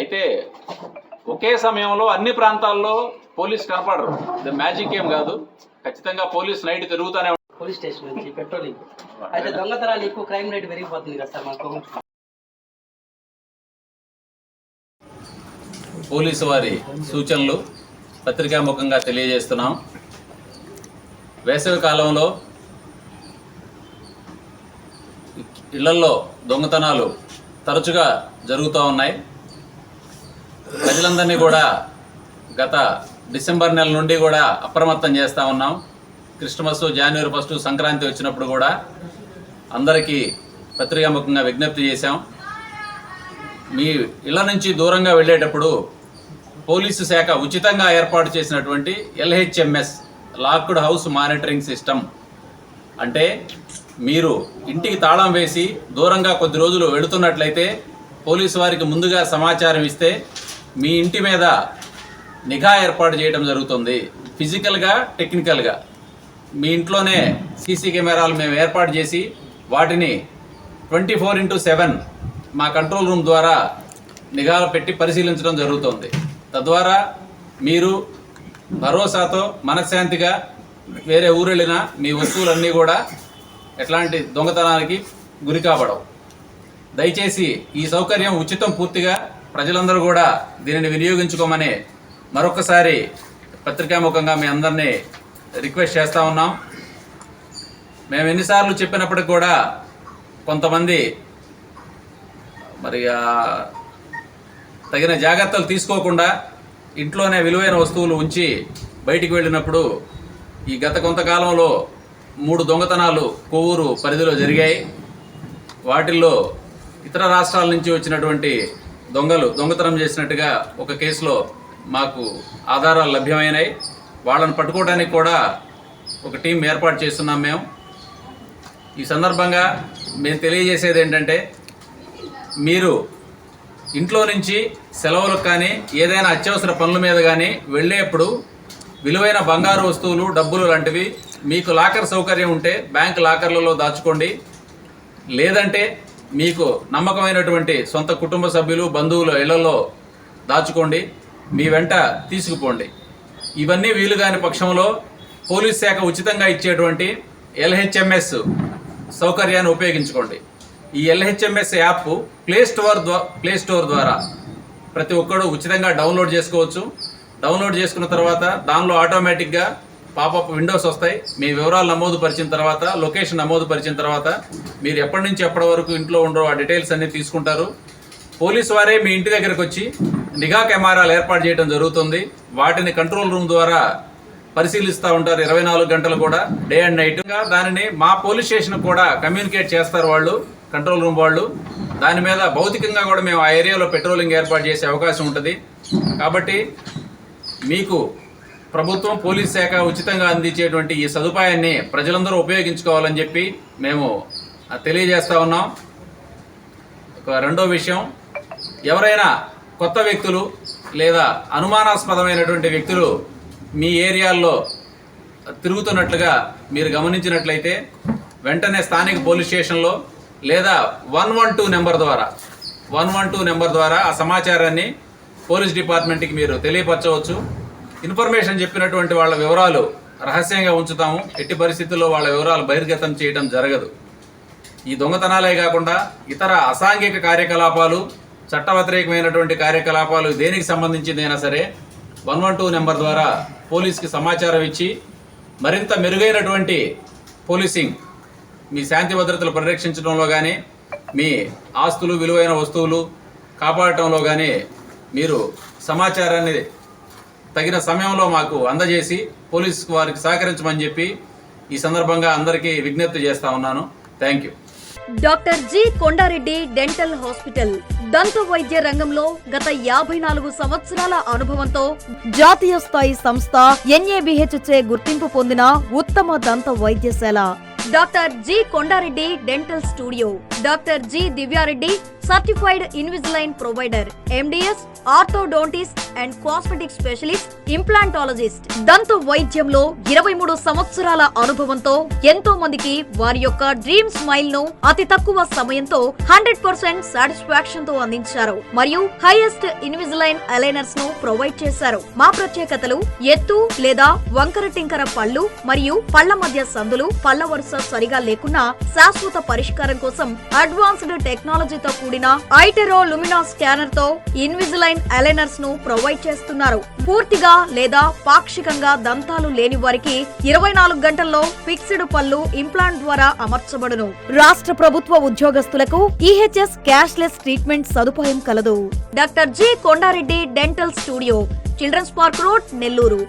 అయితే ఒకే సమయంలో అన్ని ప్రాంతాల్లో పోలీస్ కనపడరు. ఇది మ్యాజిక్ ఏం కాదు. ఖచ్చితంగా పోలీస్ నైట్ తిరుగుతూనే పోలీస్ స్టేషన్ నుంచి పెట్రోలింగ్. అయితే దొంగతనాలు ఎక్కువ క్రైమ్ రేట్ పెరిగిపోతుంది కదా సార్ మాకు. పోలీసు వారి సూచనలు పత్రికాముఖంగా తెలియజేస్తున్నాం. వేసవి కాలంలో ఇళ్ళల్లో దొంగతనాలు తరచుగా జరుగుతూ ఉన్నాయి. ప్రజలందరినీ కూడా గత డిసెంబర్ నెల నుండి కూడా అప్రమత్తం చేస్తూ ఉన్నాం. క్రిస్టమస్ జనవరి ఫస్ట్ సంక్రాంతి వచ్చినప్పుడు కూడా అందరికీ పత్రికాముఖంగా విజ్ఞప్తి చేశాం. మీ ఇళ్ళ నుంచి దూరంగా వెళ్ళేటప్పుడు పోలీసు శాఖ ఉచితంగా ఏర్పాటు చేసినటువంటి LHMS locked house monitoring system. అంటే మీరు ఇంటికి తాళం వేసి దూరంగా కొద్ది రోజులు వెళుతున్నట్లయితే పోలీసు వారికి ముందుగా సమాచారం ఇస్తే మీ ఇంటి మీద నిఘా ఏర్పాటు చేయడం జరుగుతుంది. ఫిజికల్గా టెక్నికల్గా మీ ఇంట్లోనే సీసీ కెమెరాలు మేము ఏర్పాటు చేసి వాటిని ట్వంటీ ఫోర్ ఇంటూ సెవెన్ మా కంట్రోల్ రూమ్ ద్వారా నిఘా పెట్టి పరిశీలించడం జరుగుతుంది. తద్వారా మీరు భరోసాతో మనశ్శాంతిగా వేరే ఊరు వెళ్ళినా మీ వస్తువులన్నీ కూడా ఎట్లాంటి దొంగతనానికి గురి కాబడవు. దయచేసి ఈ సౌకర్యం ఉచితం పూర్తిగా ప్రజలందరూ కూడా దీనిని వినియోగించుకోమని మరొకసారి పత్రికాముఖంగా మీ అందరినీ రిక్వెస్ట్ చేస్తూ ఉన్నాం. మేము ఎన్నిసార్లు చెప్పినప్పటికి కూడా కొంతమంది మరి తగిన జాగ్రత్తలు తీసుకోకుండా ఇంట్లోనే విలువైన వస్తువులు ఉంచి బయటికి వెళ్ళినప్పుడు ఈ గత కొంతకాలంలో మూడు దొంగతనాలు కొవ్వూరు పరిధిలో జరిగాయి. వాటిల్లో ఇతర రాష్ట్రాల నుంచి వచ్చినటువంటి దొంగలు దొంగతనం చేసినట్టుగా ఒక కేసులో మాకు ఆధారాలు లభ్యమైనాయి. వాళ్ళని పట్టుకోవడానికి కూడా ఒక టీం ఏర్పాటు చేస్తున్నాం మేము. ఈ సందర్భంగా మేము తెలియజేసేది ఏంటంటే మీరు ఇంట్లో నుంచి సెలవులకు కానీ ఏదైనా అత్యవసర పనుల మీద కానీ వెళ్ళేప్పుడు విలువైన బంగారు వస్తువులు డబ్బులు లాంటివి మీకు లాకర్ సౌకర్యం ఉంటే బ్యాంక్ లాకర్లలో దాచుకోండి. లేదంటే మీకు నమ్మకమైనటువంటి సొంత కుటుంబ సభ్యులు బంధువుల ఇళ్ళలో దాచుకోండి. మీ వెంట తీసుకుపోండి. ఇవన్నీ వీలు కాని పక్షంలో పోలీస్ శాఖ ఉచితంగా ఇచ్చేటువంటి ఎల్హెచ్ఎంఎస్ సౌకర్యాన్ని ఉపయోగించుకోండి. ఈ ఎల్హెచ్ఎంఎస్ యాప్ ప్లే స్టోర్ ద్వా ప్లే స్టోర్ ద్వారా ప్రతి ఒక్కరూ ఉచితంగా డౌన్లోడ్ చేసుకోవచ్చు. డౌన్లోడ్ చేసుకున్న తర్వాత దానిలో ఆటోమేటిక్గా పాపప్ విండోస్ వస్తాయి. మీ వివరాలు నమోదు పరిచిన తర్వాత లొకేషన్ నమోదు పరిచిన తర్వాత మీరు ఎప్పటి నుంచి ఎప్పటి వరకు ఇంట్లో ఉండరో ఆ డీటెయిల్స్ అన్నీ తీసుకుంటారు. పోలీసు వారే మీ ఇంటి దగ్గరకు వచ్చి నిఘా కెమెరాలు ఏర్పాటు చేయడం జరుగుతుంది. వాటిని కంట్రోల్ రూమ్ ద్వారా పరిశీలిస్తూ ఉంటారు ఇరవై నాలుగు గంటలు కూడా డే అండ్ నైట్. దానిని మా పోలీస్ స్టేషన్ కూడా కమ్యూనికేట్ చేస్తారు వాళ్ళు కంట్రోల్ రూమ్ వాళ్ళు. దాని మీద భౌతికంగా కూడా మేము ఆ ఏరియాలో పెట్రోలింగ్ ఏర్పాటు చేసే అవకాశం ఉంటుంది. కాబట్టి మీకు ప్రభుత్వం పోలీస్ శాఖ ఉచితంగా అందించేటువంటి ఈ సదుపాయాన్ని ప్రజలందరూ ఉపయోగించుకోవాలని చెప్పి మేము తెలియజేస్తా ఉన్నాం. ఒక రెండో విషయం ఎవరైనా కొత్త వ్యక్తులు లేదా అనుమానాస్పదమైనటువంటి వ్యక్తులు మీ ఏరియాల్లో తిరుగుతున్నట్లుగా మీరు గమనించినట్లయితే వెంటనే స్థానిక పోలీస్ స్టేషన్లో లేదా వన్ వన్ టూ నెంబర్ ద్వారా వన్ వన్ టూ నెంబర్ ద్వారా ఆ సమాచారాన్ని పోలీస్ డిపార్ట్మెంట్కి మీరు తెలియపరచవచ్చు. ఇన్ఫర్మేషన్ చెప్పినటువంటి వాళ్ళ వివరాలు రహస్యంగా ఉంచుతాము. ఎట్టి పరిస్థితుల్లో వాళ్ళ వివరాలు బహిర్గతం చేయడం జరగదు. ఈ దొంగతనాలే కాకుండా ఇతర అసాంఘిక కార్యకలాపాలు చట్టవ్యతిరేకమైనటువంటి కార్యకలాపాలు దేనికి సంబంధించిందైనా సరే వన్ వన్ టూ నెంబర్ ద్వారా పోలీస్కి సమాచారం ఇచ్చి మరింత మెరుగైనటువంటి పోలీసింగ్ మీ శాంతి భద్రతలు పరిరక్షించడంలో కానీ మీ ఆస్తులు విలువైన వస్తువులు కాపాడటంలో కానీ మీరు సమాచారాన్ని తగిన సమయంలో మాకు అందజేసి పోలీస్ వారికి సహకరించమని చెప్పి ఈ సందర్భంగా అందరికీ విజ్ఞప్తి చేస్తా ఉన్నాను. Thank you doctor G Kondareddy dental hospital దంత వైద్య రంగంలో గత యాభై నాలుగు సంవత్సరాల అనుభవంతో జాతీయ స్థాయి సంస్థ ఎన్ఏబిహెచ్చే గుర్తింపు పొందిన ఉత్తమ దంత వైద్యశాల doctor G Kondareddy dental studio. Doctor G Divyareddy certified Invisalign provider. MDS orthodontist and cosmetic specialist implantologist. దంత వైద్యంలో ఇరవై మూడు సంవత్సరాల అనుభవంతో ఎంతో మందికి వారి యొక్క డ్రీమ్ స్మైల్ను అతి తక్కువ సమయంతో హండ్రెడ్ పర్సెంట్ సాటిస్ఫాక్షన్తో అందించారు. మరియు హైయెస్ట్ ఇన్విజిలైన్ అలైనర్స్ను ప్రొవైడ్ చేశారు. మా ప్రత్యేకతలు ఎత్తు లేదా వంకర టింకర పళ్ళు మరియు పళ్ళ మధ్య సందులు పళ్ళ వరుస సరిగా లేకున్నా శాశ్వత పరిష్కారం కోసం అడ్వాన్స్డ్ టెక్నాలజీతో కూడిన ఐటెరో లుమినా స్కానర్తో ఇన్విజిలైన్ అలైనర్స్ను ప్రొవైడ్ చేస్తున్నారు. పూర్తిగా లేదా పాక్షికంగా దంతాలు లేని వారికి ఇరవై నాలుగు గంటల్లో ఫిక్స్డ్ పళ్ళు ఇంప్లాంట్ ద్వారా అమర్చబడును. రాష్ట్ర ప్రభుత్వ ఉద్యోగస్తులకు ఈహెచ్ఎస్ క్యాష్లెస్ ట్రీట్మెంట్ సదుపాయం కలదు. Doctor G Kondareddy dental studio children's park road Nellore.